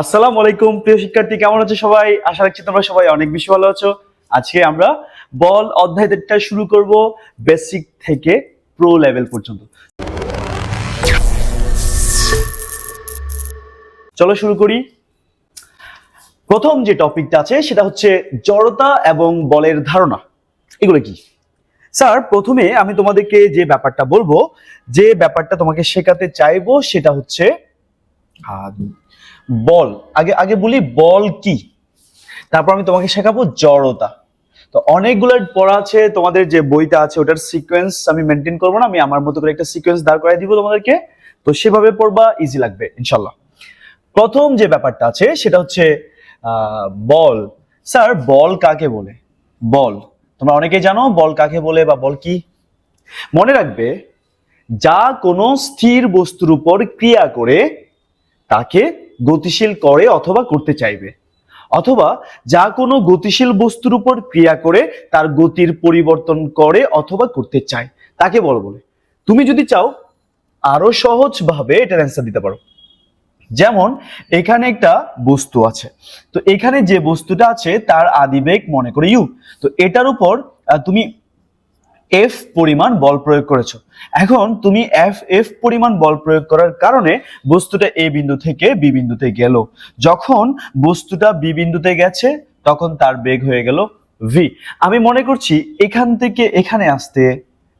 আসসালামু আলাইকুম, প্রিয় শিক্ষার্থী, কেমন আছো সবাই? আশা রাখছি তোমরা সবাই অনেক বেশি ভালো আছো। আজকে আমরা বল অধ্যায়টা শুরু করব বেসিক থেকে প্রো লেভেল পর্যন্ত। চলো শুরু করি। প্রথম যে টপিকটা আছে, সেটা হচ্ছে জড়তা এবং বলের ধারণা। এগুলো কি? স্যার, প্রথমে আমি তোমাদেরকে যে ব্যাপারটা বলব, যে ব্যাপারটা তোমাকে শেখাতে চাইব, সেটা হচ্ছে বল। আগে আগে বলি বল কি? তারপর আমি তোমাকে শেখাবো জড়তা। তো অনেকগুলো পড়া আছে, তোমাদের যে বইটা আছে, ওটার সিকোয়েন্স আমি মেনটেন করব না, আমি আমার মতো করে একটা সিকোয়েন্স দাঁড় করাই দিব তোমাদেরকে। তো সেভাবে পড়বা ইজি লাগবে ইনশাল্লাহ প্রথম যে ব্যাপারটা আছে, সেটা হচ্ছে বল। স্যার, বল কাকে বলে? বল। তোমরা অনেকেই জানো, বল কাকে বলে বা বল কি? মনে রাখবে, যা কোনো স্থির বস্তুর উপর ক্রিয়া করে, তাকে গতিশীল করে অথবা করতে চাইবে। অথবা যা কোনো গতিশীল বস্তুর উপর ক্রিয়া করে তার গতির পরিবর্তন করে অথবা করতে চায়, তাকে বল বলে। তুমি যদি চাও, আরও সহজভাবে এটার অ্যান্সার দিতে পারো। যেমন, এখানে একটা বস্তু আছে। তো এখানে যে বস্তুটা আছে, তার আদিবেগ মনে করে ইউ। তো এটার উপর তুমি এফ পরিমাণ বল প্রয়োগ করেছ। এখন তুমি এফ এফ পরিমাণ বল প্রয়োগ করার কারণে বস্তুটা এ বিন্দু থেকে বি বিন্দুতে গেল। যখন বস্তুটা বি বিন্দুতে গেছে, তখন তার বেগ হয়ে গেল ভি আমি মনে করছি এখান থেকে এখানে আসতে,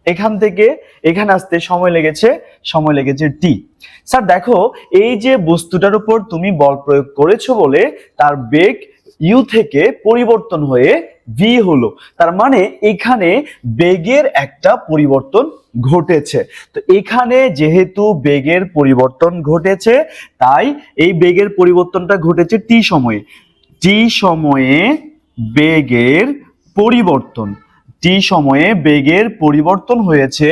এখান থেকে এখানে আসতে সময় লেগেছে সময় লেগেছে টি স্যার, দেখো, এই যে বস্তুটার উপর তুমি বল প্রয়োগ করেছ বলে তার বেগ ইউ থেকে পরিবর্তন হয়ে ভি হলো, তার মানে এখানে বেগের একটা পরিবর্তন ঘটেছে। তো এখানে যেহেতু বেগের পরিবর্তন ঘটেছে, তাই এই বেগের পরিবর্তনটা ঘটেছে টি সময়ে। টি সময়ে বেগের পরিবর্তন। টি সময়ে বেগের পরিবর্তন হয়েছে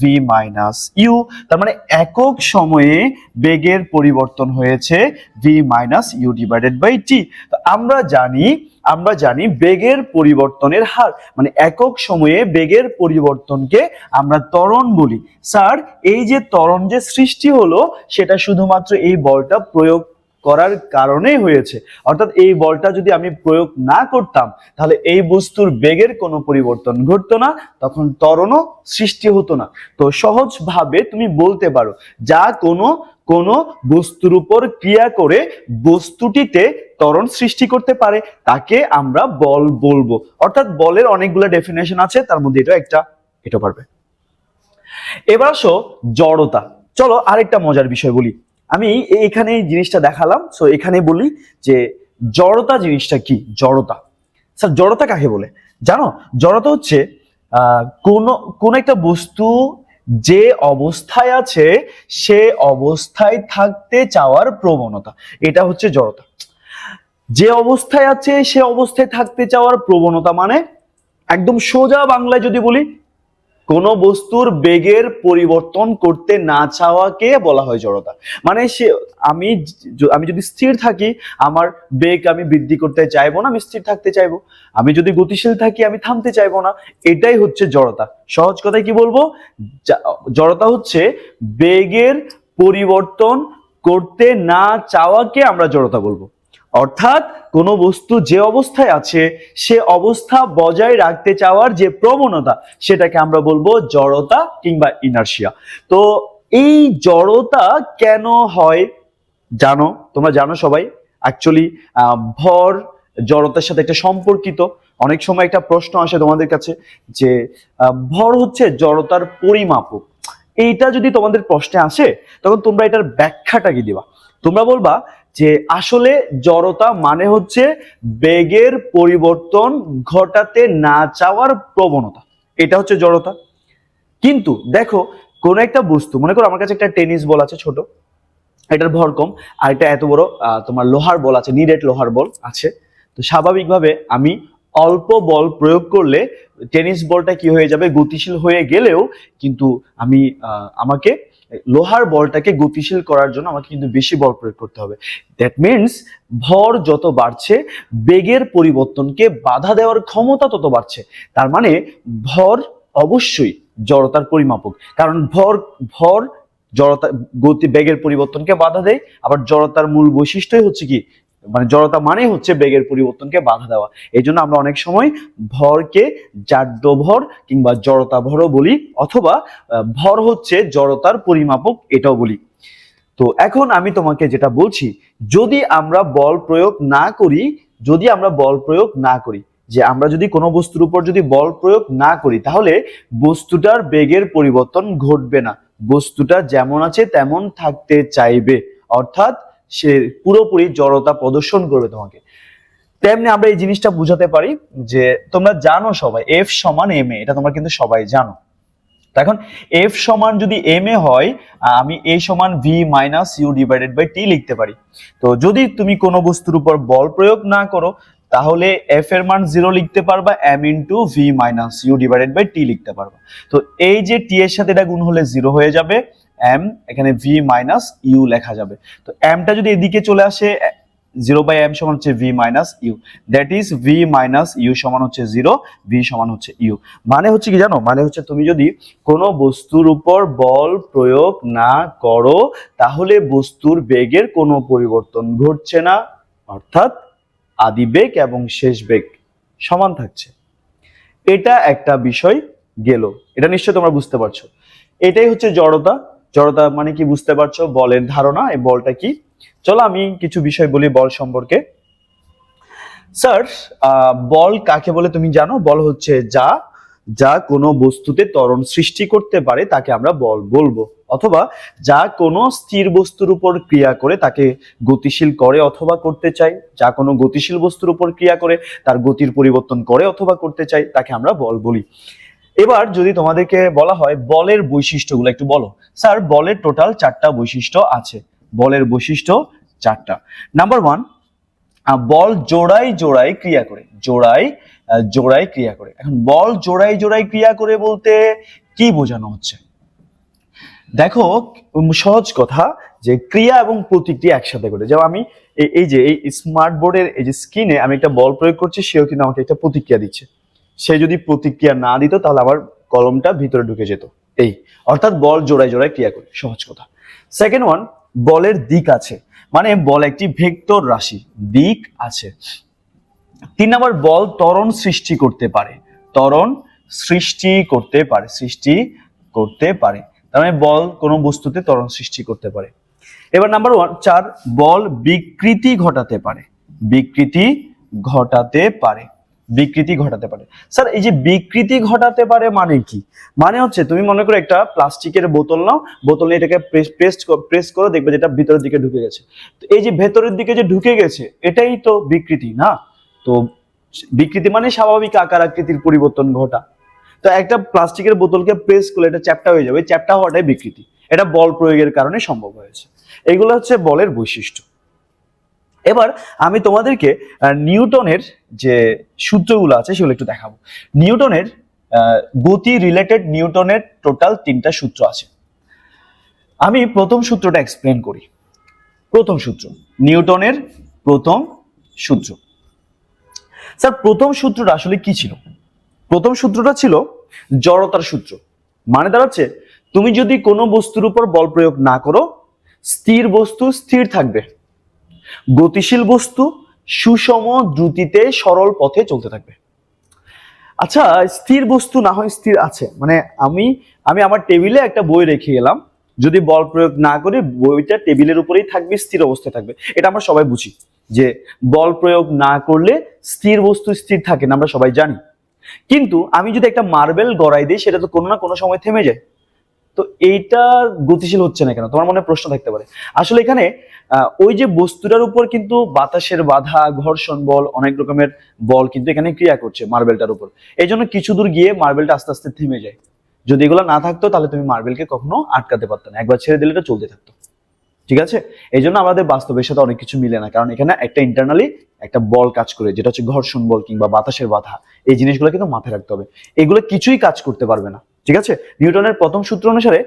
ভি মাইনাস ইউ তার মানে একক সময়ে বেগের পরিবর্তন হয়েছে v minus u divided by t তো আমরা জানি আমরা জানি বেগের পরিবর্তনের হার। মানে একক সময়ে বেগের পরিবর্তনকে আমরা ত্বরণ বলি। স্যার, এই যে ত্বরণ যে সৃষ্টি হলো, সেটা শুধুমাত্র এই বলটা প্রয়োগ করার কারণে হয়েছে। অর্থাৎ এই বলটা যদি আমি প্রয়োগ না করতাম, তাহলে এই বস্তুর বেগের কোনো পরিবর্তন ঘটতো না, তখন ত্বরণও সৃষ্টি হতো না। তো সহজভাবে তুমি বলতে পারো, যা কোনো কোনো বস্তুর উপর ক্রিয়া করে বস্তুটিতে ত্বরণ সৃষ্টি করতে পারে, তাকে আমরা বল বলব। অর্থাৎ বলের অনেকগুলো ডেফিনেশন আছে, তার মধ্যে এটা একটা, এটা পারবে। এবার আসো জড়তা। চলো আরেকটা মজার বিষয় বলি। আমি এখানে জিনিসটা দেখালাম সো এখানে বলি যে জড়তা জিনিসটা কি? জড়তা। স্যার, জড়তা কাকে বলে? জানো, জড়তা হচ্ছে কোন কোন একটা বস্তু যে অবস্থায় আছে, সে অবস্থায় থাকতে চাওয়ার প্রবণতা। এটা হচ্ছে জড়তা। যে অবস্থায় আছে, সে অবস্থায় থাকতে চাওয়ার প্রবণতা মানে একদম সোজা বাংলায় যদি বলি কোন বস্তুর বেগের পরিবর্তন করতে না চাওয়াকে বলা হয় জড়তা। মানে সে, আমি আমি যদি স্থির থাকি, আমার বেগ আমি বৃদ্ধি করতে চাইব না, আমি স্থির থাকতে চাইব। আমি যদি গতিশীল থাকি, আমি থামতে চাইব না, এটাই হচ্ছে জড়তা। সহজ কথায় কি বলব? জড়তা হচ্ছে বেগের পরিবর্তন করতে না চাওয়াকে আমরা জড়তা বলব। অর্থাৎ কোনো বস্তু যে অবস্থায় আছে, সে অবস্থা বজায় রাখতে চাওয়ার যে প্রবণতা, সেটাকে আমরা বলব জড়তা কিংবা ইনার্শিয়া। তো এই জড়তা কেন হয়? জানো? তোমরা জানো সবাই? অ্যাকচুয়ালি ভর জড়তার সাথে একটা সম্পর্কিত। অনেক সময় একটা প্রশ্ন আসে তোমাদের কাছে যে ভর হচ্ছে জড়তার পরিমাপক। এইটা যদি তোমাদের প্রশ্নে আসে, তখন তোমরা এটার ব্যাখ্যাটা কি দিবা। তোমরা বলবা যে আসলে জড়তা মানে হচ্ছে বেগের পরিবর্তন ঘটাতে না চাওয়ার প্রবণতা। এটা হচ্ছে জড়তা। কিন্তু দেখো, কোন একটা বস্তু, মনে করো আমার কাছে একটা টেনিস বল আছে ছোট, এটার ভর কম, আর এটা এত বড় তোমার লোহার বল আছে, নিডেড লোহার বল আছে। তো স্বাভাবিকভাবে আমি অল্প বল প্রয়োগ করলে টেনিস বলটা কি হয়ে যাবে? গতিশীল হয়ে গেলেও কিন্তু আমি আমাকে লোহার বলটাকে গতিশীল করার জন্য আমাকে কিন্তু বেশি বল প্রয়োগ করতে হবে। দ্যাট মিনস ভর যত বাড়ছে, বেগের পরিবর্তনকে বাধা দেওয়ার ক্ষমতা তত বাড়ছে। তার মানে ভর অবশ্যই জড়তার পরিমাপক। কারণ ভর ভর জড়তা, গতি, বেগের পরিবর্তনকে বাধা দেয়, আবার জড়তার মূল বৈশিষ্ট্যই হচ্ছে কি? মানে জড়তা মানে হচ্ছে বেগের পরিবর্তনকে বাধা দেওয়া। এই জন্য আমরা অনেক সময় ভরকে জাড্য ভর কিংবা জড়তা ভরও বলি অথবা ভর হচ্ছে জড়তার পরিমাপক এটাও বলি। তো এখন আমি তোমাকে যেটা বলছি, যদি আমরা বল প্রয়োগ না করি, যদি আমরা বল প্রয়োগ না করি, যে আমরা যদি কোনো বস্তুর উপর যদি বল প্রয়োগ না করি, তাহলে বস্তুটার বেগের পরিবর্তন ঘটবে না। বস্তুটা যেমন আছে তেমন থাকতে চাইবে। অর্থাৎ সে পুরোপুরি জড়তা প্রদর্শন করবে তোমাকে। তেমনি আমরা এই জিনিসটা বুঝাতে পারি যে তোমরা জানো সবাই এফ সমান এম এ এটা তোমরা কিন্তু সবাই জানো। এখন এফ সমান যদি এম এ হয়, আমি এ সমান v minus u divided by t লিখতে পারি। তো যদি তুমি কোনো বস্তুর উপর বল প্রয়োগ না করো, তাহলে এফ এর মান জিরো লিখতে পারবা m into v minus u divided by t লিখতে পারবা। তো এই যে টি এর সাথে এটা গুণ হলে জিরো হয়ে যাবে। এম এখানে ভি মাইনাস ইউ লেখা যাবে। তো এমটা যদি এদিকে চলে আসে জিরো বাই এম সমান হচ্ছে v minus u that is v minus u সমান হচ্ছে জিরো ভি সমান হচ্ছে ইউ মানে হচ্ছে কি জানো? মানে হচ্ছে তুমি যদি কোনো বস্তুর উপর বল প্রয়োগ না করো, তাহলে বস্তুর বেগের কোনো পরিবর্তন ঘটছে না। অর্থাৎ আদি বেগ এবং শেষ বেগ সমান থাকছে। এটা একটা বিষয় গেল। এটা নিশ্চয় তোমরা বুঝতে পারছ। এটাই হচ্ছে জড়তা। জড়তা মানে কি বুঝতে পারছ? বলের ধারণা, এই বলটা কি? চলো আমি কিছু বিষয় বলি বল সম্পর্কে। স্যার বল কাকে বলে তুমি জানো? বল হচ্ছে যা যা কোনো বস্তুতে ত্বরণ সৃষ্টি করতে পারে তাকে আমরা বল বলব। অথবা যা কোনো স্থির বস্তুর উপর ক্রিয়া করে তাকে গতিশীল করে অথবা করতে চাই। যা কোনো গতিশীল বস্তুর উপর ক্রিয়া করে তার গতির পরিবর্তন করে অথবা করতে চাই, তাকে আমরা বল বলি। এবার যদি তোমাদেরকে বলা হয় বলের বৈশিষ্ট্যগুলো একটু বলো। স্যার, বলের টোটাল চারটা বৈশিষ্ট্য আছে। বলের বৈশিষ্ট্য চারটা। নাম্বার ওয়ান বল জোড়াই জোড়াই ক্রিয়া করে। জোড়াই জোড়াই ক্রিয়া করে। এখন বল জোড়াই জোড়াই ক্রিয়া করে বলতে কি বোঝানো হচ্ছে? দেখো সহজ কথা যে ক্রিয়া এবং প্রতিক্রিয়া একসাথে করে। যেমন আমি এই- যে এই স্মার্ট বোর্ডের এই যে স্ক্রিনে আমি একটা বল প্রয়োগ করছি, সেও কিন্তু আমাকে একটা প্রতিক্রিয়া দিচ্ছে। সে যদি প্রতিক্রিয়া না দিত, তাহলে আমার কলমটা ভিতরে ঢুকে যেত। এই, অর্থাৎ বল জোড়ায় জোড়ায় ক্রিয়া করে। সহজ কথা। সেকেন্ড ওয়ান বলের দিক আছে। মানে বল একটি ভেক্টর রাশি, দিক আছে। তিন নম্বর, বল ত্বরণ সৃষ্টি করতে পারে। ত্বরণ সৃষ্টি করতে পারে, সৃষ্টি করতে পারে। তার মানে বল কোনো বস্তুতে ত্বরণ সৃষ্টি করতে পারে। এবার নাম্বার ওয়ান, চার, বল বিকৃতি ঘটাতে পারে। বিকৃতি ঘটাতে পারে। বিকৃতি ঘটাতে পারে। স্যার, এই যে বিকৃতি ঘটাতে পারে মানে কি? মানে হচ্ছে তুমি মনে করো একটা প্লাস্টিকের বোতল নাও, বোতল নিয়ে এটাকে প্রেস প্রেস করো দেখবে যেটা ভিতরের দিকে ঢুকে গেছে। তো এই যে ভেতরের দিকে যে ঢুকে গেছে, এটাই তো বিকৃতি, না? তো বিকৃতি মানে স্বাভাবিক আকার আকৃতির পরিবর্তন ঘটা। তো একটা প্লাস্টিকের বোতলকে প্রেস করলে এটা চ্যাপটা হয়ে যাবে চ্যাপটা হওয়াটাই বিকৃতি। এটা বল প্রয়োগের কারণে সম্ভব হয়েছে। এগুলো হচ্ছে বলের বৈশিষ্ট্য। এবার আমি তোমাদেরকে নিউটনের যে সূত্রগুলো আছে সেগুলো একটু দেখাবো। নিউটনের গতি রিলেটেড নিউটনের টোটাল তিনটা সূত্র আছে। আমি প্রথম সূত্রটা এক্সপ্লেন করি। প্রথম সূত্র, নিউটনের প্রথম সূত্র। স্যার, প্রথম সূত্রটা আসলে কি ছিল? প্রথম সূত্রটা ছিল জড়তার সূত্র। মানে দাঁড়াচ্ছে, তুমি যদি কোনো বস্তুর উপর বল প্রয়োগ না করো, স্থির বস্তু স্থির থাকবে। গতিশীল বস্তু সুষম দ্রুতিতে সরল পথে চলতে থাকবে। আচ্ছা স্থির বস্তু না হয় স্থির আছে। মানে আমি আমি আমার টেবিলে একটা বই রেখে গেলাম। যদি বল প্রয়োগ না করি, বইটা টেবিলের উপরেই থাকবে, স্থির অবস্থায় থাকবে। এটা আমরা সবাই বুঝি যে বল প্রয়োগ না করলে স্থির বস্তু স্থির থাকে না, আমরা সবাই জানি। কিন্তু আমি যদি একটা মার্বেল গড়াই দিই, সেটা তো কোনো না কোনো সময় থেমে যায়। তো এইটা গতিশীল হচ্ছে না কেন? তোমার মনে প্রশ্ন থাকতে পারে। আসলে এখানে ওই যে বস্তুটার উপর কিন্তু বাতাসের বাধা, ঘর্ষণ বল, অনেক রকমের বল কিন্তু এখানে ক্রিয়া করছে মার্বেলটার উপর। এই জন্য কিছু দূর গিয়ে মার্বেলটা আস্তে আস্তে থেমে যায়। যদি এগুলো না থাকতো, তাহলে তুমি মার্বেলকে কখনো আটকাতে পারতো না। একবার ছেড়ে দিলে এটা চলতে থাকতো। ঠিক আছে? এই জন্য আমাদের বাস্তবের সাথে অনেক কিছু মিলে না। কারণ এখানে একটা ইন্টারনালি একটা বল কাজ করে, যেটা হচ্ছে ঘর্ষণ বল কিংবা বাতাসের বাধা। এই জিনিসগুলো কিন্তু মাথায় রাখতে হবে। এগুলো কিছুই কাজ করতে পারবে না। ঠিক আছে? নিউটনের প্রথম সূত্র অনুসারে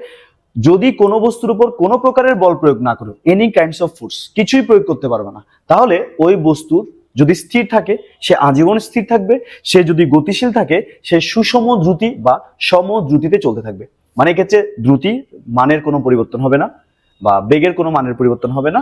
যদি কোনো বস্তুর উপর কোনো প্রকারের বল প্রয়োগ না করো এনি কাইন্ডস অফ ফোর্স কিছুই প্রয়োগ করতে পারবে না। তাহলে ওই বস্তুর যদি স্থির থাকে, সে আজীবন স্থির থাকবে, সে যদি গতিশীল থাকে, সে সুষম দ্রুতি বা সম দ্রুতিতে চলতে থাকবে। মানে এক্ষেত্রে দ্রুতি মানের কোনো পরিবর্তন হবে না। বা বেগের কোনো মানের পরিবর্তন হবে না,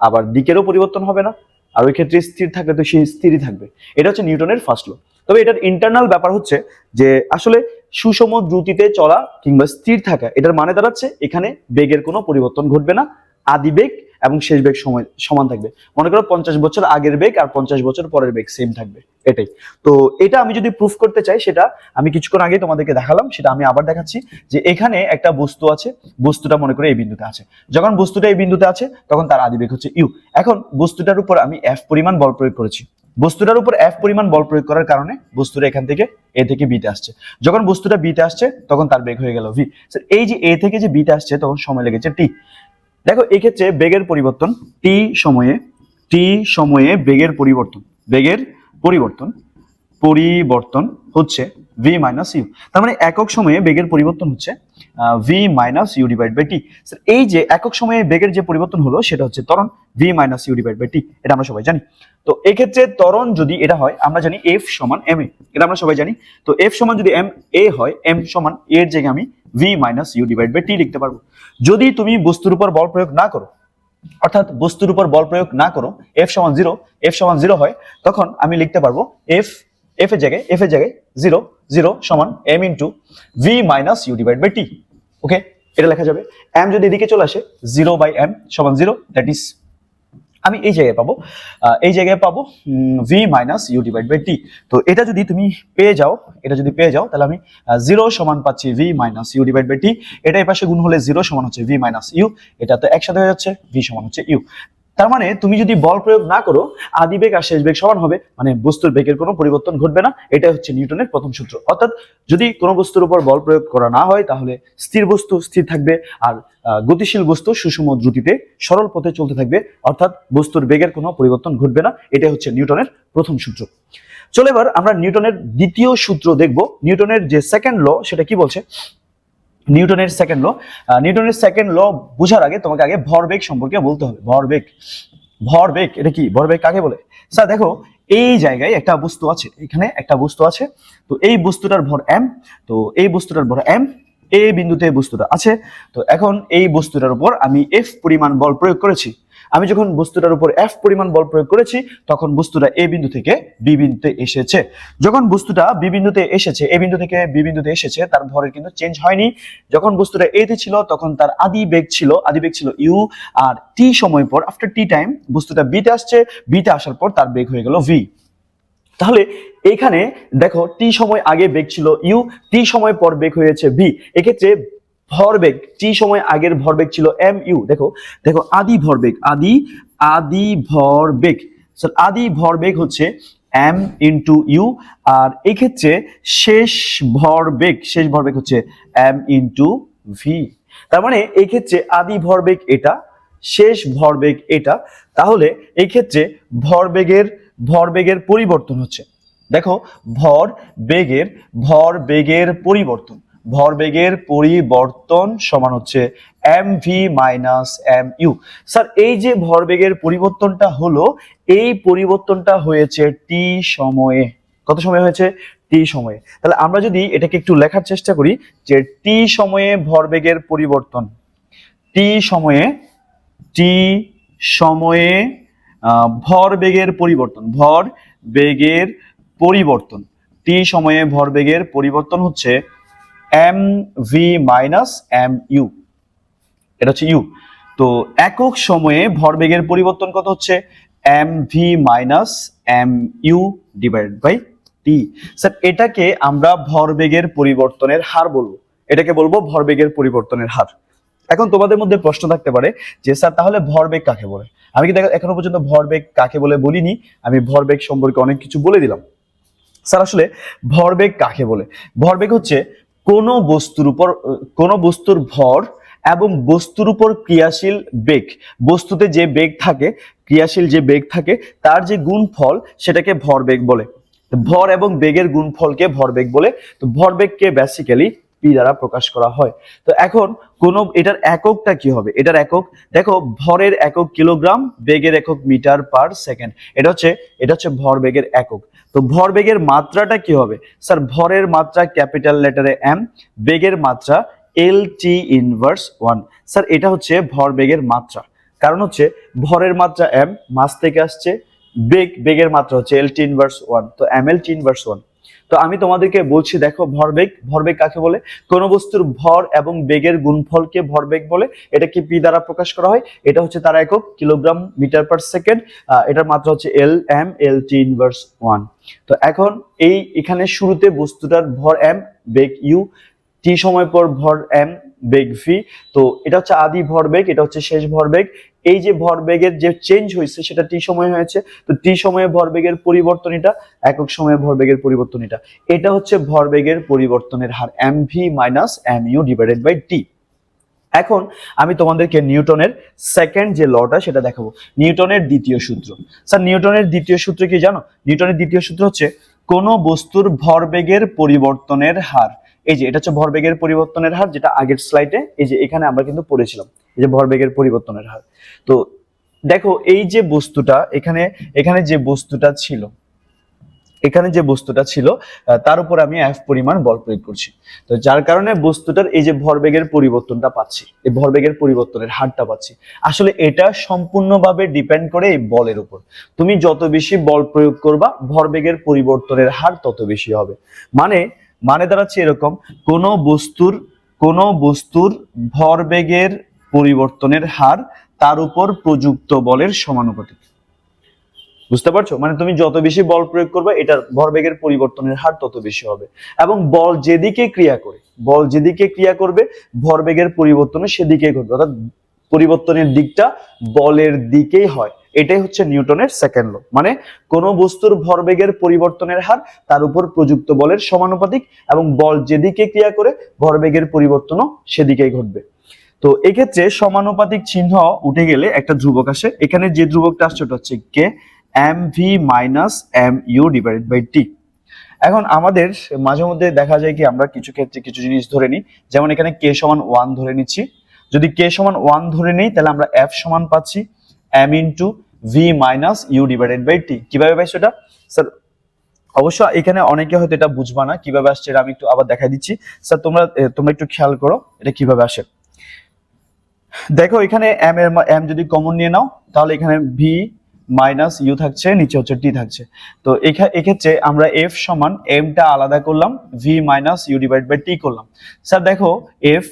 আবার দিকেরও পরিবর্তন হবে না, আর ওই ক্ষেত্রে স্থির থাকলে তো সেই স্থিরই থাকবে। এটা হচ্ছে নিউটনের ফার্স্ট ল তবে এটার ইন্টারনাল ব্যাপার হচ্ছে যে আসলে সুষম দ্রুতিতে চলা কিংবা স্থির থাকা, এটার মানে দাঁড়াচ্ছে এখানে বেগের কোনো পরিবর্তন ঘটবে না, আদি বেগ এবং শেষ বেগ সময়, সমান থাকবে। মনে করো পঞ্চাশ বছর আগের বেগ আর পঞ্চাশ বছর পরের বেগ সেম থাকবে, এটাই। তো এটা আমি যদি প্রুফ করতে চাই, সেটা আমি কিছুক্ষণ আগে তোমাদেরকে দেখালাম, সেটা আমি আবার দেখাচ্ছি যে এখানে একটা বস্তু আছে, বস্তুটা মনে করে এই বিন্দুতে আছে। যখন বস্তুটা এই বিন্দুতে আছে, তখন তার আদি বেগ হচ্ছে ইউ এখন বস্তুটার উপর আমি এফ পরিমাণ বল প্রয়োগ করেছি। বস্তুটার উপর এফ পরিমাণ বল প্রয়োগ করার কারণে বস্তুটা এখান থেকে এ থেকে বিতে আসছে। যখন বস্তুটা বিতে আসছে, তখন তার বেগ হয়ে গেল ভি এই যে এ থেকে যে বিতে আসছে, তখন সময় লেগেছে টি দেখো এক্ষেত্রে বেগের পরিবর্তন টি সময়ে টি সময়ে বেগের পরিবর্তন বেগের পরিবর্তন পরিবর্তন হচ্ছে ভি মাইনাস ইউ তার মানে একক সময়ে বেগের পরিবর্তন হচ্ছে v minus u divide by t এই যে একক সময়ে বেগের যে পরিবর্তন হলো, সেটা হচ্ছে ত্বরণ v minus u divide by t এটা আমরা সবাই জানি। তো এক্ষেত্রে ত্বরণ যদি এটা হয়, আমরা জানি এফ সমান এম এ এটা আমরা সবাই জানি। তো এফ সমান যদি এম এ হয় এম সমান এর জায়গায় আমি v minus u divide by t লিখতে পারব। যদি তুমি বস্তুর উপর বল প্রয়োগ না করো, অর্থাৎ বস্তুর উপর বল প্রয়োগ না করো এফ সমান জিরো এফ সমান জিরো হয়, তখন আমি লিখতে পারব এফ এফ এর জায়গায় এফ এর জায়গায় জিরো জিরো সমান m into v minus u divide by t okay এটা লেখা যাবে। এম যদি এদিকে চলে আসে জিরো বাই এম সমান জিরো দ্যাট ইজ আমি এই জায়গায় পাবো এই জায়গায় পাবো v minus u divide by t তো এটা যদি তুমি পেয়ে যাও, এটা যদি পেয়ে যাও, তাহলে আমি জিরো সমান পাচ্ছি v minus u divide by t এটা এই পাশে গুণ হলে জিরো সমান হচ্ছে ভি মাইনাস ইউ এটা তো একসাথে হয়ে যাচ্ছে ভি সমান হচ্ছে ইউ তার মানে তুমি যদি বল প্রয়োগ না করো, আদি বেগ আর শেষ বেগ সমান হবে মানে বস্তুর বেগের কোনো পরিবর্তন ঘটবে না। এটা হচ্ছে নিউটনের প্রথম সূত্র। অর্থাৎ যদি কোনো বস্তুর উপর বল প্রয়োগ করা না হয়, তাহলে স্থির বস্তু স্থির থাকবে আর গতিশীল বস্তু সুষম দ্রুতিতে সরল পথে চলতে থাকবে। অর্থাৎ বস্তুর বেগের কোনো পরিবর্তন ঘটবে না। এটা হচ্ছে নিউটনের প্রথম সূত্র। চলে এবার আমরা নিউটনের দ্বিতীয় সূত্র দেখব। নিউটনের যে সেকেন্ড ল সেটা কি বলছে? নিউটনের সেকেন্ড ল নিউটনের সেকেন্ড ল বোঝার আগে তোমাকে আগে ভরবেগ সম্পর্কে বলতে হবে। ভরবেগ। ভরবেগ, এটা কি? ভরবেগ কাকে বলে? স্যার, দেখো, এই জায়গায় একটা বস্তু আছে, এখানে একটা বস্তু আছে। তো এই বস্তুটার ভর এম তো এই বস্তুটার ভর এম এই বিন্দুতে বস্তুটা আছে। তো এখন এই বস্তুটার উপর আমি এফ পরিমাণ বল প্রয়োগ করেছি। আমি যখন বস্তুটার উপর এফ পরিমাণ বল প্রয়োগ করেছি, তখন বস্তুটা এ বিন্দু থেকে বি বিন্দুতে এসেছে। যখন বস্তুটা বি বিন্দুতে এসেছে, এ বিন্দু থেকে বি বিন্দুতে এসেছে, তার ভরের কিন্তু চেঞ্জ হয়নি। যখন বস্তুটা এ তে ছিল, তখন তার আদি বেগ ছিল, আদি বেগ ছিল ইউ আর টি সময় পর আফটার টি টাইম বস্তুটা বিতে আসছে বিতে আসার পর তার বেগ হয়ে গেল ভি তাহলে এখানে দেখো টি সময় আগে বেগ ছিল ইউ টি সময় পর বেগ হয়েছে ভি এক্ষেত্রে ভরবেগ টি সময় আগের ভরবেগ ছিল এম ইউ দেখো দেখো আদি ভরবেগ আদি আদি ভরবেগ আদি ভরবেগ হচ্ছে এম ইন্টু ইউ আর এক্ষেত্রে শেষ ভরবেগ শেষ ভরবেগ হচ্ছে এম ইন্টু ভি তার মানে এই ক্ষেত্রে আদি ভরবেগ এটা, শেষ ভরবেগ এটা। তাহলে এই ক্ষেত্রে ভরবেগের ভরবেগের পরিবর্তন হচ্ছে। দেখো, ভর বেগের ভর বেগের পরিবর্তন। ভরবেগের পরিবর্তন সমান হচ্ছে m v minus m u sir, এই যে ভরবেগের পরিবর্তনটা হলো, এই পরিবর্তনটা হয়েছে টি সময়ে। কত সময় হয়েছে? টি সময়ে। তাহলে আমরা যদি এটাকে একটু লেখার চেষ্টা করি যে টি সময়ে ভরবেগের পরিবর্তন। টি সময়ে টি সময়ে ভর বেগের পরিবর্তন, ভর বেগের পরিবর্তন। টি সময়ে ভর বেগের পরিবর্তন হচ্ছে m v minus m u এটা হচ্ছে ইউ তো একক সময়ে ভরবেগের পরিবর্তন কত হচ্ছে? M v minus m u divide by t sir এটাকে আমরা ভরবেগের পরিবর্তনের হার বলব। এটাকে বলব ভরবেগের পরিবর্তনের হার। এখন তোমাদের মধ্যে প্রশ্ন থাকতে পারে যে, স্যার, তাহলে ভরবেগ কাকে বলে? আমি কি দেখো এখনও পর্যন্ত ভরবেগ কাকে বলে বলিনি। আমি ভরবেগ সম্পর্কে অনেক কিছু বলে দিলাম। স্যার, আসলে ভরবেগ কাকে বলে? ভরবেগ হচ্ছে কোন বস্তুর উপর, কোন বস্তুর ভর এবং বস্তুর উপর ক্রিয়াশীল বেগ। বস্তুতে যে বেগ থাকে, ক্রিয়াশীল যে বেগ থাকে, তার যে গুণফল সেটাকে ভরবেগ বলে। ভর এবং বেগের গুণফলকে ভরবেগ বলে। তো ভরবেগকে বেসিক্যালি পি দ্বারা প্রকাশ করা হয়। তো এখন কোন, এটার এককটা কি হবে? এটার একক, দেখো, ভরের একক কিলোগ্রাম, বেগের একক মিটার পার সেকেন্ড। এটা হচ্ছে এটা হচ্ছে ভর বেগের একক। তো ভর বেগের মাত্রাটা কি হবে? স্যার, ভরের মাত্রা ক্যাপিটাল লেটারে এম বেগের মাত্রা L T inverse one sir, এটা হচ্ছে ভর বেগের মাত্রা। কারণ হচ্ছে, ভরের মাত্রা এম মাস থেকে আসছে, বেগ, বেগের মাত্রা হচ্ছে এল টি ইনভার্স ওয়ান তো M L T inverse one তো আমি তোমাদেরকে বলছি, দেখো ভরবেগ ভরবেগ কাকে বলে? কোন বস্তুর ভর এবং বেগের গুণফলকে ভরবেগ বলে। এটা কি পি দ্বারা প্রকাশ করা হয়? এটা হচ্ছে তার একক, কিলোগ্রাম মিটার পার সেকেন্ড। এটার মাত্রা হচ্ছে L M L T inverse one তো এখন এই এখানে শুরুতে বস্তুটার ভর এম বেগ ইউ টি সময় পর ভর এম বেগ ভি তো এটা হচ্ছে আদি ভরবেগ এটা হচ্ছে শেষ ভরবেগ এই যে ভরবেগের যে চেঞ্জ হয়েছে, সেটা টি সময় হয়েছে। তো টি সময়ে ভরবেগের পরিবর্তন এটা একক সময়ে ভরবেগের পরিবর্তন এটা এটা হচ্ছে ভরবেগের পরিবর্তনের হার m v minus m u divided by t এখন আমি তোমাদেরকে নিউটনের সেকেন্ড যে লটা সেটা দেখাবো। নিউটনের দ্বিতীয় সূত্র। স্যার, নিউটনের দ্বিতীয় সূত্র কি জানো? নিউটনের দ্বিতীয় সূত্র হচ্ছে, কোনো বস্তুর ভরবেগের পরিবর্তনের হার এই যে, এটা হচ্ছে ভরবেগের পরিবর্তনের হার, যেটা আগের স্লাইডে এই যে, এখানে আমরা কিন্তু পড়েছিলাম, এই যে ভরবেগের পরিবর্তনের হার। তো দেখো, এই যে বস্তুটা, এখানে এখানে যে বস্তুটা ছিল, এখানে যে বস্তুটা ছিল তার উপর আমি এফ পরিমাণ বল প্রয়োগ করছি। তো যার কারণে বস্তুটার এই যে ভরবেগের পরিবর্তনটা পাচ্ছি, এই ভরবেগের পরিবর্তনের হারটা পাচ্ছি। আসলে এটা সম্পূর্ণভাবে ডিপেন্ড করে এই বলের উপর। তুমি যত বেশি বল প্রয়োগ করবা, ভরবেগের পরিবর্তনের হার তত বেশি হবে। মানে মানে দাঁড়াচ্ছে এরকম, কোন বস্তুর কোন বস্তুর ভরবেগের পরিবর্তনের হার তার উপর প্রযুক্ত বলের সমানুপাতিক। বুঝতে পারছ? মানে তুমি যত বেশি বল প্রয়োগ করবে, এটার ভরবেগের পরিবর্তনের হার তত বেশি হবে। এবং বল যেদিকে ক্রিয়া করে, বল যেদিকে ক্রিয়া করবে, ভরবেগের পরিবর্তনও সেদিকেই ঘটবে। অর্থাৎ পরিবর্তনের দিকটা বলের দিকেই হয়। এটাই হচ্ছে নিউটনের সেকেন্ড ল মানে কোন বস্তুর ভরবেগের পরিবর্তনের হার তার উপর প্রযুক্ত বলের সমানুপাতিক এবং বল যেদিকে ক্রিয়া করে, ভরবেগের পরিবর্তনও সেদিকেই ঘটবে। তো এক্ষেত্রে সমানুপাতিক চিহ্ন উঠে গেলে একটা ধ্রুবক আসে। এখানে যে ধ্রুবকটা আসছে ওটা হচ্ছে k m v minus m u divided by t এখন আমাদের মাঝে মধ্যে দেখা যায় কি আমরা কিছু ক্ষেত্রে কিছু জিনিস ধরে নিই। যেমন এখানে কে সমান ওয়ান ধরে নিচ্ছি। যদি কে সমান ওয়ান ধরে নিই, তাহলে আমরা এফ সমান পাচ্ছি। M into v minus u divided by t কীভাবে পাইছো এটা স্যার অবশ্য এখানে অনেকে হয়তো এটা বুঝবা না, কীভাবে আসছে এটা আমি একটু আবার দেখা দিচ্ছি। স্যার তোমরা তোমরা একটু খেয়াল করো এটা কীভাবে আসে। দেখো এখানে এম এর এম যদি কমন নিয়ে নাও, তাহলে এখানে ভি মাইনাস ইউ থাকছে, নিচে হচ্ছে টি থাকছে। তো এক্ষেত্রে আমরা এফ সমান এমটা আলাদা করলাম v minus u divide by t করলাম। স্যার দেখো এফ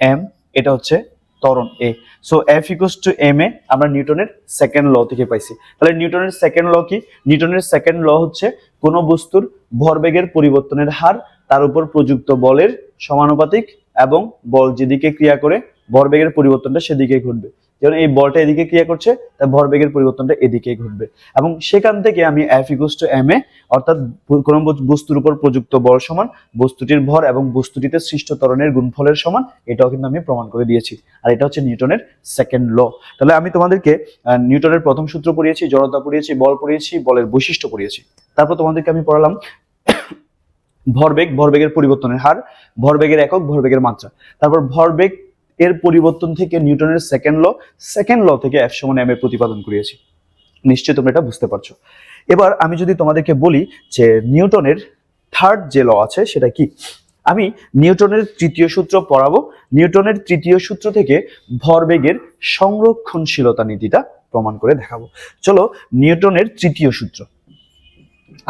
এম এটা হচ্ছে ত্বরণ a so F equals to m a আমরা নিউটনের সেকেন্ড ল থেকে পাইছি। তাহলে নিউটনের সেকেন্ড ল কি? নিউটনের সেকেন্ড ল হচ্ছে কোনো বস্তুর ভরবেগের পরিবর্তনের হার, তার উপর প্রযুক্ত বলের সমানুপাতিক এবং বল যেদিকে ক্রিয়া করে ভরবেগের পরিবর্তনটা সেদিকে ঘটবে। যেমন এই বলটা এদিকে ক্রিয়া করছে তাই ভরবেগের পরিবর্তনটা এদিকে ঘটবে। এবং সেখান থেকে আমি F equals to m a, অর্থাৎ কোনো বস্তুর উপর প্রযুক্ত বল সমান, বস্তুটির ভর এবং বস্তুটিতে সৃষ্ট ত্বরণের গুণফলের সমান, এটাও কিন্তু আমি প্রমাণ করে দিয়েছি। আর এটা হচ্ছে নিউটনের সেকেন্ড ল তাহলে আমি তোমাদেরকে নিউটনের প্রথম সূত্র পড়িয়েছি, জড়তা পড়িয়েছি, বল পড়িয়েছি, বলের বৈশিষ্ট্য পড়িয়েছি। তারপর তোমাদেরকে আমি পড়ালাম ভরবেগ, ভরবেগের পরিবর্তনের হার, ভরবেগের একক, ভরবেগের মাত্রা। তারপর ভরবেগ এর পরিবর্তন থেকে নিউটনের সেকেন্ড ল সেকেন্ড ল থেকে এফ সমান এম এর প্রতিপাদন করিয়েছি। নিশ্চয়ই তোমরা এটা বুঝতে পারছ। এবার আমি যদি তোমাদেরকে বলি যে নিউটনের থার্ড যে ল আছে সেটা কি? আমি নিউটনের তৃতীয় সূত্র পড়াবো। নিউটনের তৃতীয় সূত্র থেকে ভরবেগের সংরক্ষণশীলতা নীতিটা প্রমাণ করে দেখাবো। চলো নিউটনের তৃতীয় সূত্র।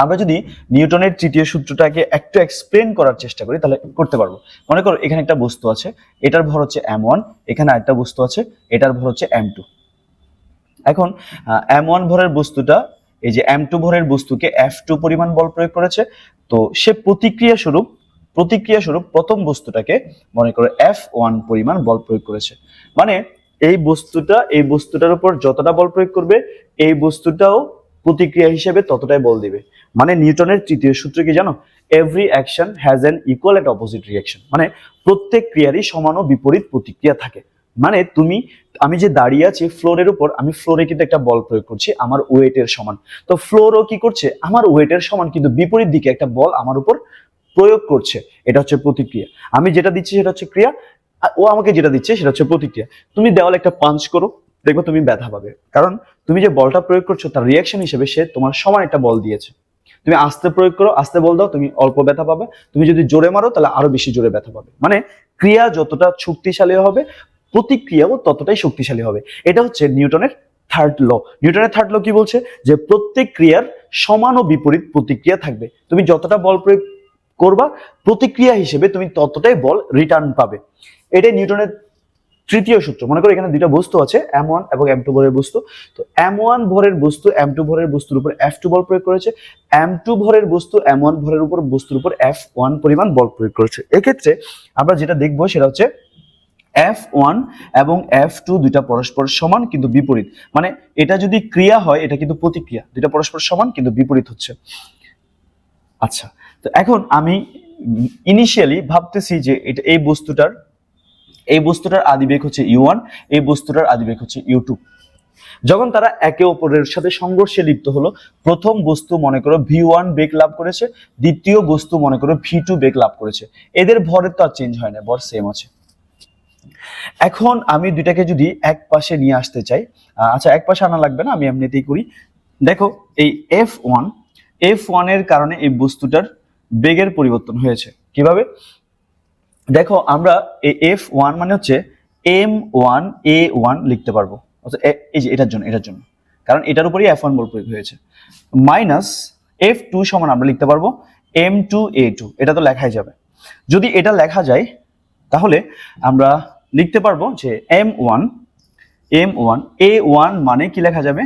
আমরা যদি নিউটনের তৃতীয় সূত্রটাকে একটু এক্সপ্লেন করার চেষ্টা করি, তাহলে করতে পারব। মনে করো এখানে একটা বস্তু আছে, এটার ভর হচ্ছে এম ওয়ান এখানে আরেকটা বস্তু আছে, এটার ভর হচ্ছে এম টু এখন এম ওয়ান ভরের বস্তুটা, এই যে এম টু ভরের বস্তুকে এফ টু পরিমাণ বল প্রয়োগ করেছে, তো সে প্রতিক্রিয়া স্বরূপ প্রতিক্রিয়া স্বরূপ প্রথম বস্তুটাকে মনে করো এফ ওয়ান পরিমাণ বল প্রয়োগ করেছে। মানে এই বস্তুটা, এই বস্তুটার উপর যতটা বল প্রয়োগ করবে, এই বস্তুটাও প্রতিক্রিয়া হিসেবে ততটাই বল দিবে। মানে নিউটনের তৃতীয় সূত্র কি জানো? Every action has an equal and opposite reaction মানে প্রত্যেক ক্রিয়ারই সমান ও বিপরীত প্রতিক্রিয়া থাকে। মানে তুমি, আমি যে দাঁড়িয়ে আছি ফ্লোরের উপর, আমি ফ্লোরে কিন্তু একটা বল প্রয়োগ করছি, আমার ওয়েটের সমান। তো ফ্লোরও কি করছে? আমার ওয়েটের সমান, কিন্তু বিপরীত দিকে একটা বল আমার উপর প্রয়োগ করছে। এটা হচ্ছে প্রতিক্রিয়া। আমি যেটা দিচ্ছি সেটা হচ্ছে ক্রিয়া ও আমাকে যেটা দিচ্ছে সেটা হচ্ছে প্রতিক্রিয়া। তুমি দেওয়ালে একটা পাঞ্চ করো। দেখবে তুমি ব্যথা পাবে। কারণ তুমি যে বলটা প্রয়োগ করছ, তার রিয়াকশন হিসেবে সে তোমার সমান একটা বল দিয়েছে। তুমি আস্তে প্রয়োগ করো, আস্তে বল দাও, তুমি অল্প ব্যথা পাবে। তুমি যদি জোরে মারো, তাহলে আরও বেশি জোরে ব্যথা পাবে। মানে ক্রিয়া যতটা শক্তিশালী হবে, প্রতিক্রিয়াও ততটাই শক্তিশালী হবে। এটা হচ্ছে নিউটনের থার্ড ল নিউটনের থার্ড ল কি বলছে? যে প্রত্যেক ক্রিয়ার সমান ও বিপরীত প্রতিক্রিয়া থাকবে। তুমি যতটা বল প্রয়োগ করবা, প্রতিক্রিয়া হিসেবে তুমি ততটাই বল রিটার্ন পাবে। এটাই নিউটনের তৃতীয় সূত্র। মনে করো এখানে দুইটা বস্তু আছে এম ওয়ান এবং এম টু ভরের বস্তু। তো এম ওয়ান ভরের বস্তু এম টু ভরের বস্তুর উপর এফ টু বল প্রয়োগ করেছে। এম টু ভরের বস্তু এম ওয়ান ভরের উপর বস্তুর উপর এফ ওয়ান পরিমাণ বল প্রয়োগ করেছে। এক্ষেত্রে আমরা যেটা দেখব সেটা হচ্ছে এফ ওয়ান এবং এফ টু দুইটা পরস্পর সমান কিন্তু বিপরীত। মানে এটা যদি ক্রিয়া হয়, এটা কিন্তু প্রতিক্রিয়া। দুইটা পরস্পর সমান কিন্তু বিপরীত হচ্ছে। আচ্ছা তো এখন আমি ইনিশিয়ালি ভাবতেছি যে এটা এই বস্তুটার এই বস্তুটার আদিবেগ হচ্ছে ইউ ওয়ান এই বস্তুটার আদিবেগ হচ্ছে ইউ টু যখন তারা একে অপরের সাথে সংঘর্ষে লিপ্ত হলো, প্রথম বস্তু মনে করো ভি ওয়ান বেগ লাভ করেছে, দ্বিতীয় বস্তু মনে করো ভি টু বেগ লাভ করেছে। এদের ভরের তো আর চেঞ্জ হয় না, ভর সেম আছে। এখন আমি দুইটাকে যদি এক পাশে নিয়ে আসতে চাই আচ্ছা এক পাশে আনা লাগবে না, আমি এমনিতেই করি। দেখো, এই এফ ওয়ান এফ ওয়ানের কারণে এই বস্তুটার বেগের পরিবর্তন হয়েছে। কীভাবে? দেখো, আমরা এই এফ ওয়ান মানে হচ্ছে এম ওয়ান এ ওয়ান লিখতে পারব। অর্থাৎ এই যে এটার জন্য এটার জন্য। কারণ এটার উপরই এফ ওয়ান বল প্রয়োগ হয়েছে। মাইনাস এফ টু সমান আমরা লিখতে পারব এম টু এ টু এটা তো লেখাই যাবে। যদি এটা লেখা যায়, তাহলে আমরা লিখতে পারব যে m one m one a one মানে কি লেখা যাবে?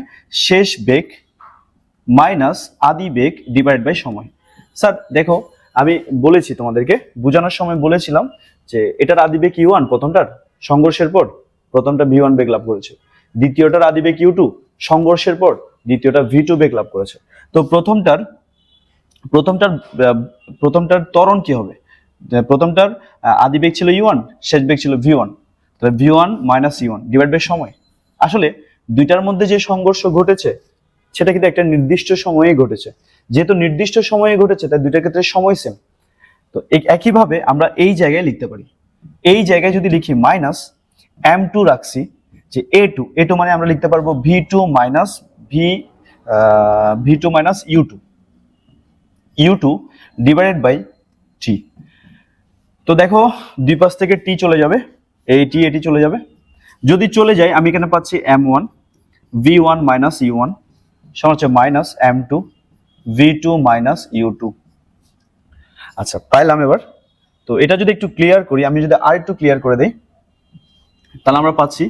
শেষ বেগ মাইনাস আদি বেগ ডিভাইড বাই সময়। স্যার, দেখো আমি বলেছি তোমাদেরকে, বোঝানোর সময় বলেছিলাম যে এটার আদি বেগ ইউ ওয়ান প্রথমটার সংঘর্ষের পর প্রথমটা ভি ওয়ান বেগ লাভ করেছে। দ্বিতীয়টার আদি বেগ ইউ টু সংঘর্ষের পর দ্বিতীয়টা ভি টু বেগ লাভ করেছে। তো প্রথমটার প্রথমটার প্রথমটার ত্বরণ কি হবে? প্রথমটার আদি বেগ ছিল ইউ ওয়ান শেষ বেগ ছিল ভি ওয়ান তাহলে v one minus u one divide by সময়। আসলে দুইটার মধ্যে যে সংঘর্ষ ঘটেছে, সেটা কিন্তু একটা নির্দিষ্ট সময়ে ঘটেছে। যেহেতু নির্দিষ্ট সময়ে ঘটেছে, তাই দুইটার ক্ষেত্রে সময় সেম তো এক- একইভাবে আমরা এই জায়গায় লিখতে পারি। এই জায়গায় যদি লিখি মাইনাস এম টু রাখছি, যে এ টু এ টু মানে আমরা লিখতে পারব v two minus v v two minus u two u two divided by t তো দেখো, দুই পাশ থেকে টি চলে যাবে। এই টি এটি চলে যাবে। যদি চলে যায়, আমি এখানে পাচ্ছি m one v one minus u one সমান হচ্ছে minus m two v two minus u two আচ্ছা পাইলাম এবার। তো এটা যদি একটু ক্লিয়ার করি, আমি যদি আর একটু ক্লিয়ার করে দিই, তাহলে আমরা পাচ্ছি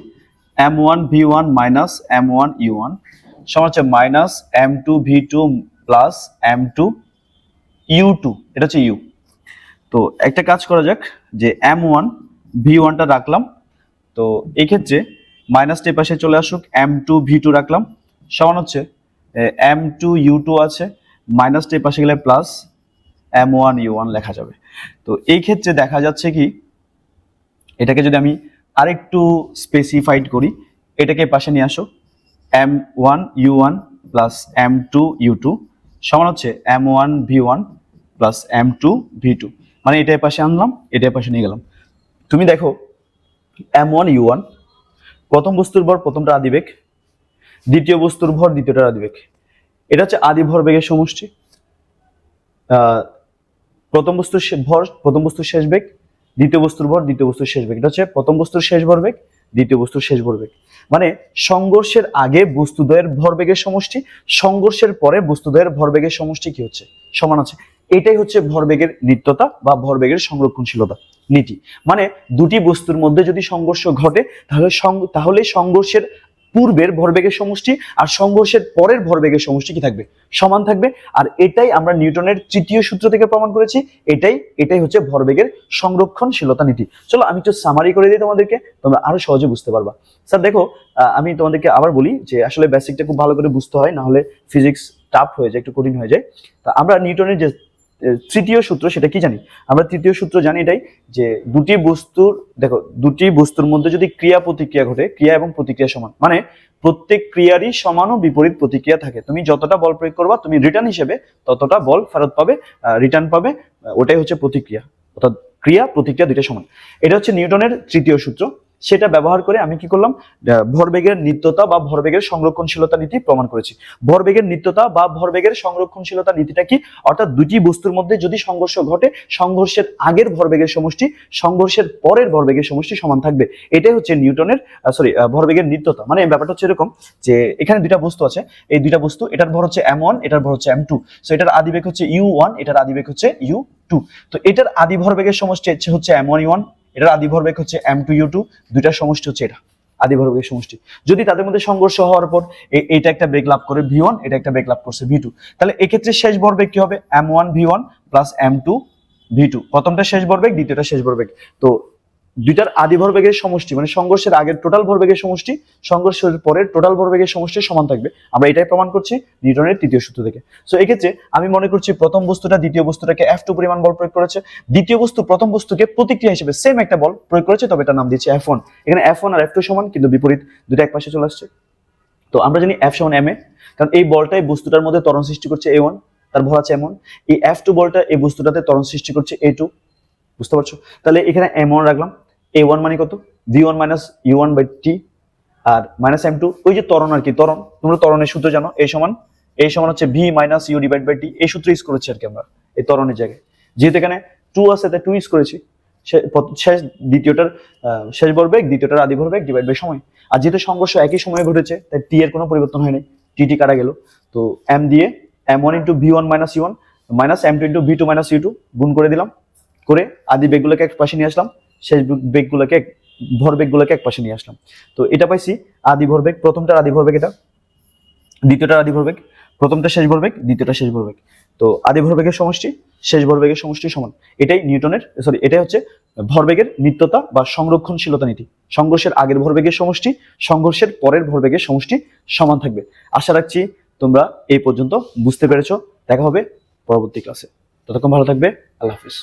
m one v one minus m one u one সমান হচ্ছে minus m two v two plus m two u two এটা হচ্ছে ইউ তো একটা কাজ করা যাক, যে এম ওয়ান ভি ওয়ানটা রাখলাম, তো এই ক্ষেত্রে পাশে চলে আসুক এম টু ভি টু রাখলাম, সমান হচ্ছে এম টু ইউ টু আছে মাইনাসটা এই পাশে গেলে plus m one u one লেখা যাবে। তো এই ক্ষেত্রে দেখা যাচ্ছে কি, এটাকে যদি আমি আরেকটু স্পেসিফাইড করি, এটাকে পাশে নিয়ে আসো। M one u one plus m two u two সমান হচ্ছে m one v one plus m two v two মানে এটাই পাশে আনলাম এটাই পাশে নিয়ে গেলাম। তুমি দেখো এম ওয়ান ইউ ওয়ান প্রথম বস্তুর ভর প্রথমটা আদিবেগ, দ্বিতীয় বস্তুর ভর দ্বিতীয়টা আদিবেগ। এটা হচ্ছে আদি ভর বেগের সমষ্টি। প্রথম বস্তুর ভর, প্রথম বস্তুর শেষ বেগ, দ্বিতীয় বস্তুর ভর, দ্বিতীয় বস্তুর শেষ বেগ। এটা হচ্ছে প্রথম বস্তুর শেষ ভরবেগ দ্বিতীয় বস্তুর শেষ ভরবেগ মানে সংঘর্ষের আগে বস্তুদ্বয়ের ভরবেগের সমষ্টি, সংঘর্ষের পরে বস্তুদ্বয়ের ভরবেগের সমষ্টি কি হচ্ছে? সমান আছে। এটাই হচ্ছে ভরবেগের নিত্যতা বা ভরবেগের সংরক্ষণশীলতা, নীতি। মানে দুটি বস্তুর মধ্যে যদি সংঘর্ষ ঘটে, তাহলে তাহলে সংঘর্ষের পূর্বের ভরবেগের সমষ্টি আর সংঘর্ষের পরের ভরবেগের সমষ্টি কি থাকবে? সমান থাকবে। আর এটাই আমরা নিউটনের তৃতীয় সূত্র থেকে প্রমাণ করেছি। এটাই এটাই হচ্ছে ভরবেগের সংরক্ষণশীলতা নীতি। চলো আমি একটু সামারি করে দিই তোমাদেরকে, তোমরা আরও সহজে বুঝতে পারবা। স্যার, দেখো আমি তোমাদেরকে আবার বলি যে আসলে বেসিকটা খুব ভালো করে বুঝতে হয়, না হলে ফিজিক্স টাফ হয়ে যায়, একটু কঠিন হয়ে যায়। তা আমরা নিউটনের যে তৃতীয় সূত্র সেটা কি জানি? আমরা তৃতীয় সূত্র জানি এটাই যে দুটি বস্তুর, দেখো, দুটি বস্তুর মধ্যে যদি ক্রিয়া প্রতিক্রিয়া ঘটে, ক্রিয়া এবং প্রতিক্রিয়া সমান মানে প্রত্যেক ক্রিয়ারই সমান ও বিপরীত প্রতিক্রিয়া থাকে। তুমি যতটা বল প্রয়োগ করবা, তুমি রিটার্ন হিসেবে ততটা বল ফেরত পাবে রিটার্ন পাবে ওটাই হচ্ছে প্রতিক্রিয়া। অর্থাৎ ক্রিয়া, প্রতিক্রিয়া দুইটা সমান। এটা হচ্ছে নিউটনের তৃতীয় সূত্র। সেটা ব্যবহার করে আমি কি করলাম? ভরবেগের নিত্যতা বা ভরবেগের সংরক্ষণশীলতা নীতি প্রমাণ করেছি। ভরবেগের নিত্যতা বা ভরবেগের সংরক্ষণশীলতা নীতিটা কি? অর্থাৎ দুটি বস্তুর মধ্যে যদি সংঘর্ষ ঘটে, সংঘর্ষের আগের ভরবেগের সমষ্টি, সংঘর্ষের পরের ভরবেগের সমষ্টি সমান থাকবে। এটাই হচ্ছে নিউটনের সরি ভরবেগের নিত্যতা। মানে ব্যাপারটা হচ্ছে এরকম যে এখানে দুইটা বস্তু আছে। এই দুইটা বস্তু, এটার ভর হচ্ছে এম ওয়ান এটার ভর হচ্ছে এম টু সো এটার আদিবেগ হচ্ছে ইউ ওয়ান এটার আদিবেগ হচ্ছে ইউ টু তো এটার আদি ভরবেগের সমষ্টি হচ্ছে এম ওয়ান ইউ ওয়ান এটার আদি ভরবেগ হচ্ছে এম টু ইউ টু দুইটার সমষ্টি হচ্ছে এটা আদি ভরবেগের সমষ্টি। যদি তাদের মধ্যে সংঘর্ষ হওয়ার পর এটা একটা বেগ লাভ করে ভি ওয়ান এটা একটা বেগ লাভ করছে ভি টু তাহলে এক্ষেত্রে শেষ ভরবেগ কি হবে? M one v one plus m two v two প্রথমটা শেষ ভরবেগ, দ্বিতীয়টা শেষ ভরবেগ। তো দুইটার আদি ভরবেগের সমষ্টি মানে সংঘর্ষের আগের টোটাল ভরবেগের সমষ্টি, সংঘর্ষের পরের টোটাল ভরবেগের সমষ্টি সমান থাকবে। আমরা এটাই প্রমাণ করছি নিউটনের তৃতীয় সূত্র থেকে। সো এক্ষেত্রে আমি মনে করছি প্রথম বস্তুটা দ্বিতীয় বস্তুটাকে এফ টু পরিমাণ বল প্রয়োগ করেছে। দ্বিতীয় বস্তু প্রথম বস্তুকে প্রতিক্রিয়া হিসেবে সেম একটা বল প্রয়োগ করেছে, তবে এটা নাম দিয়েছে এফ ওয়ান এখানে এফ ওয়ান আর এফ টু সমান, কিন্তু বিপরীত দুটো এক পাশে চলে আসছে। তো আমরা জানি এফ সমান এম এ কারণ এই বলটাই বস্তুটার মধ্যে তরণ সৃষ্টি করছে এ ওয়ান তার ভর আছে এমন এই এফ টু বলটা এই বস্তুটাতে তরণ সৃষ্টি করছে এ টু বুঝতে পারছ? তাহলে এখানে এম ওয়ান রাখলাম। এ ওয়ান মানে কত? V one minus U one by T R minus M two ওই যে ত্বরণ আর কি, ত্বরণ। তোমরা ত্বরণের সূত্র জানো এই সমান এই সমান হচ্ছে V minus U divide by T এই সূত্র ইউজ করেছি আর কি আমরা, এই ত্বরণের জায়গায়। যেহেতু এখানে টু আছে, তাই টু ইউজ করেছি। শেষ, দ্বিতীয়টার শেষ ভরবেগ দ্বিতীয়টার আদি ভরবেগ ডিভাইড বাই সময়। আর যেহেতু সংঘর্ষ একই সময়ে ঘটেছে, তাই টি এর কোনো পরিবর্তন হয়নি। টি টি কাটা গেল? তো এম দিয়ে M one into V one minus U one minus M two into V two minus U two গুণ করে দিলাম। করে আদি বেগগুলোকে এক পাশে নিয়ে আসলাম। শেষ বেগগুলোকে ভরবেগগুলোকে এক পাশে নিয়ে আসলাম। তো এটা পাইছি আদি ভরবেগ প্রথমটার আদি ভরবেগ এটা। দ্বিতীয়টার আদি ভরবেগ প্রথমটা শেষ ভরবেগ দ্বিতীয়টা শেষ ভরবেগ তো আদি ভরবেগের সমষ্টি, শেষ ভরবেগের সমষ্টি সমান। এটাই নিউটনের সরি এটাই হচ্ছে ভরবেগের নিত্যতা বা সংরক্ষণশীলতা নীতি। সংঘর্ষের আগের ভরবেগের সমষ্টি, সংঘর্ষের পরের ভরবেগের সমষ্টি সমান থাকবে। আশা রাখছি তোমরা এই পর্যন্ত বুঝতে পেরেছ। দেখা হবে পরবর্তী ক্লাসে ততক্ষণ ভালো থাকবে। আল্লাহ হাফিজ।